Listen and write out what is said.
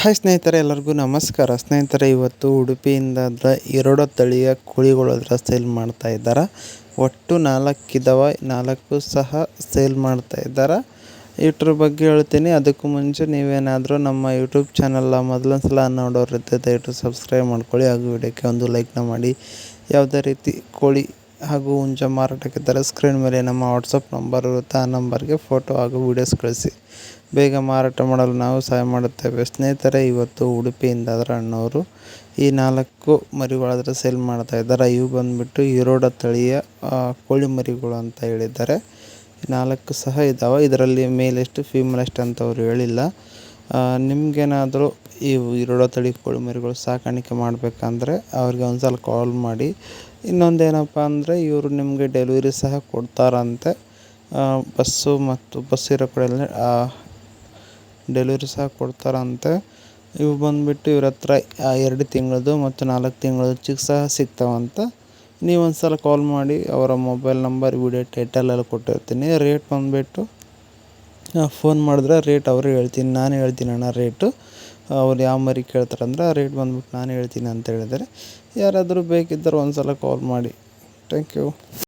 Hi ಸ್ನೇಹಿತರೆ, ಎಲ್ಲರಿಗೂ ನಮಸ್ಕಾರ. ಸ್ನೇಹಿತರೆ, ಇವತ್ತು ಉಡುಪಿಯಿಂದ ಎರಡು ತಳಿಯ ಕೋಳಿಗಳು ಅದರ ಸೇಲ್ ಮಾಡ್ತಾ ಇದ್ದಾರೆ? ಒಟ್ಟು ನಾಲ್ಕಿದವ ನಾಲ್ಕು ಸಹ ಸೇಲ್ ಮಾಡ್ತಾ ಇದ್ದಾರೆ? ಇಟ್ರ ಬಗ್ಗೆ ಹೇಳ್ತೀನಿ. ಅದಕ್ಕೂ ಮುಂಚೆ ನೀವೇನಾದರೂ ನಮ್ಮ ಯೂಟ್ಯೂಬ್ ಚಾನಲ್ನ ಮೊದಲೊಂದು ಸಲ ನೋಡೋರಿದ್ದರೆ ದಯವಿಟ್ಟು ಸಬ್ಸ್ಕ್ರೈಬ್ ಮಾಡ್ಕೊಳ್ಳಿ. ಹಾಗೂ ವಿಡಿಯೋಕ್ಕೆ ಒಂದು ಲೈಕ್ನ ಮಾಡಿ. ಯಾವುದೇ ರೀತಿ ಕೋಳಿ ಹಾಗೂ ಹುಂಜ ಮಾರಾಟಕ್ಕಿದ್ದರೆ ಸ್ಕ್ರೀನ್ ಮೇಲೆ ನಮ್ಮ ವಾಟ್ಸಪ್ ನಂಬರ್ ಇರುತ್ತೆ. ಆ ನಂಬರ್ಗೆ ಫೋಟೋ ಹಾಗೂ ವೀಡಿಯೋಸ್ ಕಳಿಸಿ. ಬೇಗ ಮಾರಾಟ ಮಾಡಲು ನಾವು ಸಹಾಯ ಮಾಡುತ್ತೇವೆ. ಸ್ನೇಹಿತರೆ, ಇವತ್ತು ಉಡುಪಿಯಿಂದ ಅದರ ಅಣ್ಣವರು ಈ ನಾಲ್ಕು ಮರಿಗಳಾದರೆ ಸೇಲ್ ಮಾಡ್ತಾ ಇದ್ದಾರೆ. ಇವು ಬಂದುಬಿಟ್ಟು ಈರೋಡ ತಳಿಯ ಕೋಳಿ ಮರಿಗಳು ಅಂತ ಹೇಳಿದ್ದಾರೆ. ನಾಲ್ಕು ಸಹ ಇದ್ದಾವೆ ಇದರಲ್ಲಿ ಮೇಲ್ ಎಷ್ಟು ಫೀಮೇಲ್ ಎಷ್ಟು ಅಂತ ಅವರು ಹೇಳಿಲ್ಲ. ನಿಮಗೇನಾದರೂ ಈ ಇರುಳ ತಳಿ ಕೋಳಿ ಮರಿಗಳು ಸಾಕಾಣಿಕೆ ಮಾಡಬೇಕಂದ್ರೆ ಅವ್ರಿಗೆ ಒಂದು ಸಲ ಕಾಲ್ ಮಾಡಿ. ಇನ್ನೊಂದೇನಪ್ಪ ಅಂದರೆ ಇವರು ನಿಮಗೆ ಡೆಲಿವರಿ ಸಹ ಕೊಡ್ತಾರಂತೆ. ಬಸ್ಸು ಮತ್ತು ಬಸ್ ಇರೋ ಕಡೆಯಲ್ಲಿ ಡೆಲಿವರಿ ಸಹ ಕೊಡ್ತಾರಂತೆ. ಇವು ಬಂದುಬಿಟ್ಟು ಇವ್ರ ಹತ್ರ ಎರಡು ತಿಂಗಳದ್ದು ಮತ್ತು ನಾಲ್ಕು ತಿಂಗಳದ್ದು ಚಿಕ್ಕ ಸಹ ಸಿಗ್ತಾವಂತ. ನೀವು ಸಲ ಕಾಲ್ ಮಾಡಿ ಅವರ ಮೊಬೈಲ್ ನಂಬರ್ ವಿಡಿಯೋ ಟೈಟಲಲ್ಲಿ ಕೊಟ್ಟಿರ್ತೀನಿ. ರೇಟ್ ಬಂದುಬಿಟ್ಟು ಫೋನ್ ಮಾಡಿದ್ರೆ ರೇಟ್ ಅವರು ಹೇಳ್ತೀನಿ, ನಾನು ಹೇಳ್ತೀನಿ ಅಣ್ಣ ರೇಟು. ಅವ್ರು ಯಾವ ಮರಿ ಕೇಳ್ತಾರಂದ್ರೆ ಆ ರೇಟ್ ಬಂದ್ಬಿಟ್ಟು ನಾನು ಹೇಳ್ತೀನಿ ಅಂತ ಹೇಳಿದರೆ ಯಾರಾದರೂ ಬೇಕಿದ್ದರೆ ಒಂದು ಸಲ ಕಾಲ್ ಮಾಡಿ. Thank you